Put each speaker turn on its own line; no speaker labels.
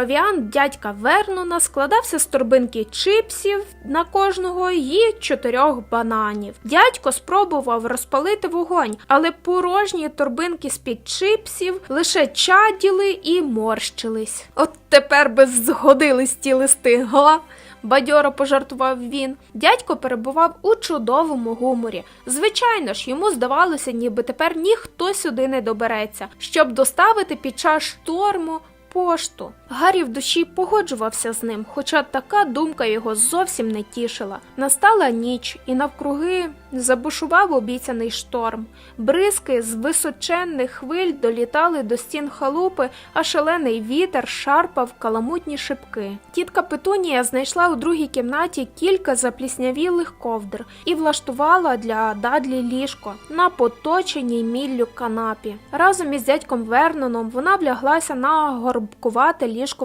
провіант дядька Вернона складався з торбинки чипсів на кожного і чотирьох бананів. Дядько спробував розпалити вогонь, але порожні торбинки з-під чипсів лише чаділи і морщились. От тепер би згодились ті листи, га? бадьоро пожартував він. Дядько перебував у чудовому гуморі. Звичайно ж, йому здавалося, ніби тепер ніхто сюди не добереться, щоб доставити під час шторму пошту. Гаррі в душі погоджувався з ним, хоча така думка його зовсім не тішила. Настала ніч, і навкруги забушував обіцяний шторм. Бризки з височенних хвиль долітали до стін халупи, а шалений вітер шарпав каламутні шибки. Тітка Петунія знайшла у другій кімнаті кілька запліснявілих ковдр і влаштувала для Дадлі ліжко на поточеній міллю канапі. Разом із дядьком Верноном вона вляглася на горбкувате ліжко Олешко